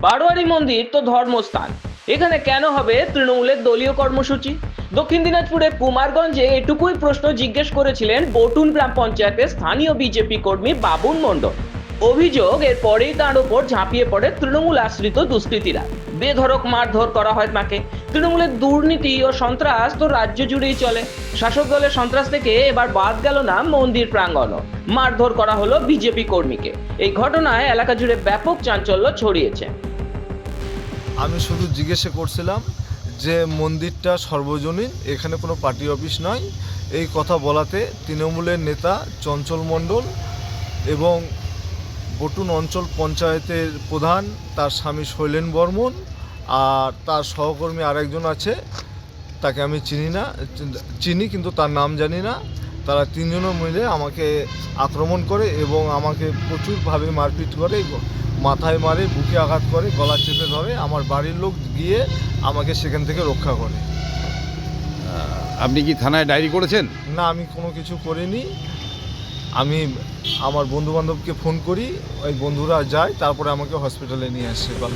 বারোয়ারি মন্দির তো ধর্মস্থান। এখানে কেন হবে তৃণমূলের দলীয় কর্মসূচি? দক্ষিণ দিনাজপুরে কুমারগঞ্জে এটুকুই প্রশ্ন জিজ্ঞেস করেছিলেন বটুন গ্রাম পঞ্চায়েতের স্থানীয় বিজেপি কর্মী বাবুন মণ্ডল। অভিযোগ এর পরেই তার উপর ঝাঁপিয়ে পড়ে তৃণমূল আশ্রিত দুষ্কৃতীরা। বেধড়ক মারধর করা হয় তাকে। তৃণমূলের দুর্নীতি ও সন্ত্রাস তো রাজ্য জুড়েই চলে। শাসক দলের সন্ত্রাস থেকে এবার বাদ গেল না মন্দির প্রাঙ্গণও। মারধর করা হলো বিজেপি কর্মীকে। এই ঘটনায় এলাকা জুড়ে ব্যাপক চাঞ্চল্য ছড়িয়েছে। আমি শুধু জিজ্ঞেসে করছিলাম যে মন্দিরটা সর্বজনীন, এখানে কোনো পার্টি অফিস নয় এই কথা বলাতে তৃণমূলের নেতা চঞ্চল মণ্ডল এবং বটুন অঞ্চল পঞ্চায়েতের প্রধান, তার স্বামী শৈলেন বর্মন আর তার সহকর্মী আরেকজন আছে, তাকে আমি চিনি না, চিনি কিন্তু তার নাম জানি না। তারা তিনজনে মিলে আমাকে আক্রমণ করে এবং আমাকে প্রচুরভাবে মারপিট করে মাথায় মারে বুকে আঘাত করে গলা চেপে ধরে আমার বাড়ির লোক গিয়ে আমাকে সেখান থেকে রক্ষা করে। আপনি কি থানায় ডায়েরি করেছেন? না আমি কোনো কিছু করিনি। আমি আমার বন্ধু বান্ধবকে ফোন করি ওই বন্ধুরা যায় তারপরে আমাকে হসপিটালে নিয়ে আসে। বল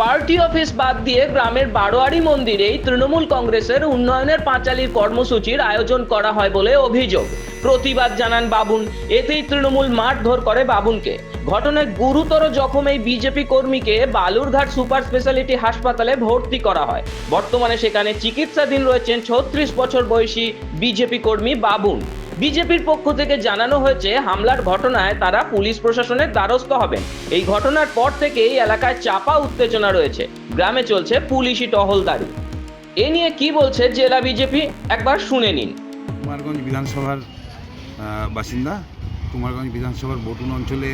পার্টি অফিস বাদ দিয়ে গ্রামের বারোয়ারি মন্দিরেই তৃণমূল কংগ্রেসের উন্নয়নের পাঁচালীর কর্মসূচির আয়োজন করা হয় বলে অভিযোগ। প্রতিবাদ জানান বাবুন। এতেই তৃণমূল মারধর করে বাবুনকে। ঘটনায় গুরুতর জখম এই বিজেপি কর্মীকে বালুরঘাট সুপার স্পেশালিটি হাসপাতালে ভর্তি করা হয়। বর্তমানে সেখানে চিকিৎসাধীন রয়েছেন ছত্রিশ বছর বয়সী বিজেপি কর্মী বাবুন। বিজেপির পক্ষ থেকে জানানো হয়েছে, হামলার ঘটনায় তারা পুলিশ প্রশাসনের দ্বারস্থ হবেন। এই ঘটনার পর থেকেই এলাকায় চাপা উত্তেজনা রয়েছে। গ্রামে চলছে পুলিশি টহলদারি। এ নিয়ে কি বলছে জেলা বিজেপি? একবার শুনে নিন। কুমারগঞ্জ বিধানসভার বাসিন্দা। কুমারগঞ্জ বিধানসভার বটুন অঞ্চলে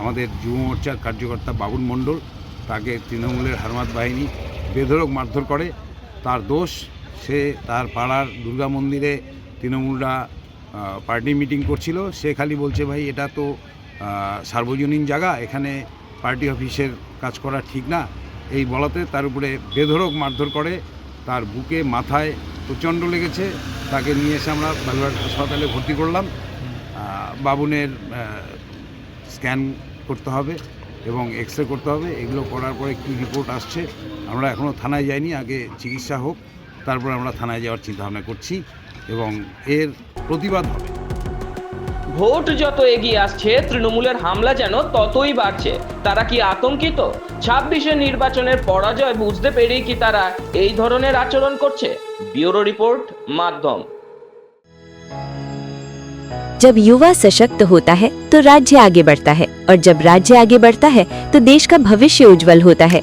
আমাদের যুব মোর্চার কার্যকর্তা বাবুন মণ্ডল, তাকে তৃণমূলের হারমাত বাহিনী বেধরক মারধর করে। তার দোষ, সে তার পাড়ার দুর্গা মন্দিরে তৃণমূলরা পার্টি মিটিং করছিল সে খালি বলছে ভাই এটা তো সার্বজনীন জায়গা এখানে পার্টি অফিসের কাজ করা ঠিক না। এই বলাতে তার উপরে বেধরক মারধর করে তার বুকে মাথায় প্রচণ্ড লেগেছে তাকে নিয়ে এসে আমরা বালুরঘাট হাসপাতালে ভর্তি করলাম। বাবুনের স্ক্যান করতে হবে এবং এক্স রে করতে হবে এগুলো করার পরে কী রিপোর্ট আসছে আমরা এখনও থানায় যাইনি আগে চিকিৎসা হোক তারপর আমরা থানায় যাওয়ার চিন্তাভাবনা করছি এবং এর প্রতিবাদ হবে ভোট যত এগিয়ে আসছে তৃণমূলের হামলা যেন ততই বাড়ছে তারা কি আতঙ্কিত ছাব্বিশের নির্বাচনের পরাজয় বুঝতে পেরেই কি তারা এই ধরনের আচরণ করছে ব্যুরো রিপোর্ট মাধ্যম जब युवा सशक्त होता है तो राज्य आगे बढ़ता है और जब राज्य आगे बढ़ता है तो देश का भविष्य उज्जवल होता है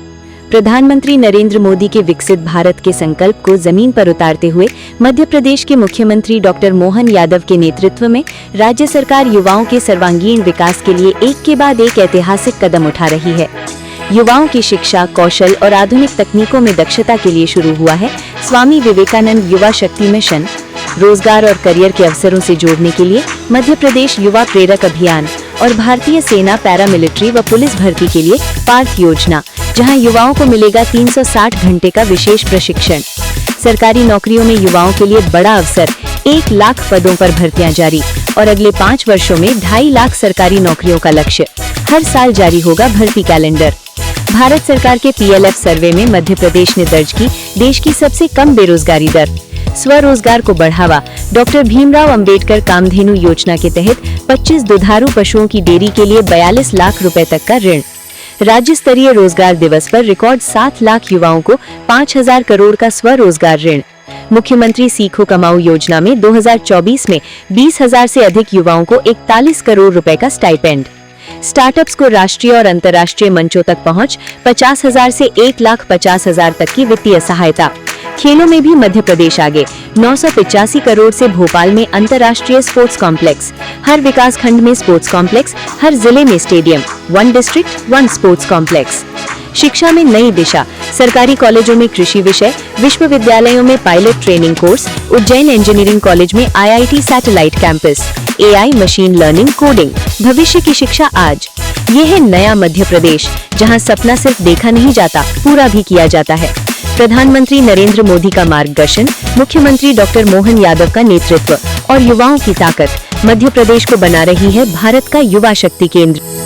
प्रधानमंत्री नरेंद्र मोदी के विकसित भारत के संकल्प को ज़मीन पर उतारते हुए मध्य प्रदेश के मुख्यमंत्री डॉक्टर मोहन यादव के नेतृत्व में राज्य सरकार युवाओं के सर्वांगीण विकास के लिए एक के बाद एक ऐतिहासिक कदम उठा रही है। युवाओं की शिक्षा, कौशल और आधुनिक तकनीकों में दक्षता के लिए शुरू हुआ है स्वामी विवेकानंद युवा शक्ति मिशन। रोज़गार और करियर के अवसरों से जोड़ने के लिए मध्य प्रदेश युवा प्रेरक अभियान। और भारतीय सेना, पैरामिलिट्री व पुलिस भर्ती के लिए पार्थ योजना, जहाँ युवाओं को मिलेगा 360 घंटे का विशेष प्रशिक्षण। सरकारी नौकरियों में युवाओं के लिए बड़ा अवसर, एक लाख पदों पर भर्तियाँ जारी और अगले पाँच वर्षों में ढाई लाख सरकारी नौकरियों का लक्ष्य। हर साल जारी होगा भर्ती कैलेंडर। भारत सरकार के पीएलएफ सर्वे में मध्य प्रदेश ने दर्ज की देश की सबसे कम बेरोजगारी दर। स्वरोजगार को बढ़ावा। डॉक्टर भीमराव अंबेडकर कामधेनु योजना के तहत 25 दुधारू पशुओं की डेयरी के लिए 42 लाख रुपए तक का ऋण। राज्य स्तरीय रोज़गार दिवस पर रिकॉर्ड 7 लाख युवाओं को 5000 करोड़ का स्वरोजगार ऋण। मुख्यमंत्री सीखो कमाऊ योजना में 2024 में 20,000 से अधिक युवाओं को 41 करोड़ रुपए का स्टाइपेंड। स्टार्टअप्स को राष्ट्रीय और अंतर्राष्ट्रीय मंचों तक पहुँच पचास हज़ार से एक लाख पचास हज़ार तक की वित्तीय सहायता। खेलों में भी मध्य प्रदेश आगे। नौ करोड़ से भोपाल में अंतर्राष्ट्रीय स्पोर्ट्स कॉम्प्लेक्स। हर विकास खंड में स्पोर्ट्स कॉम्प्लेक्स, हर ज़िले में stadium. One district, one sports complex. शिक्षा में नई दिशा। सरकारी कॉलेजों में कृषि विषय, विश्वविद्यालयों में pilot training course, Ujjain engineering college में IIT satellite campus. AI machine learning coding. भविष्य की शिक्षा आज। ये है नया मध्य प्रदेश जहाँ सपना सिर्फ़ देखा नहीं जाता, पूरा भी किया जाता है। प्रधानमंत्री नरेंद्र मोदी का मार्गदर्शन, मुख्यमंत्री डॉक्टर मोहन यादव का नेतृत्व और युवाओं की ताकत मध्य प्रदेश को बना रही है भारत का युवा शक्ति केंद्र।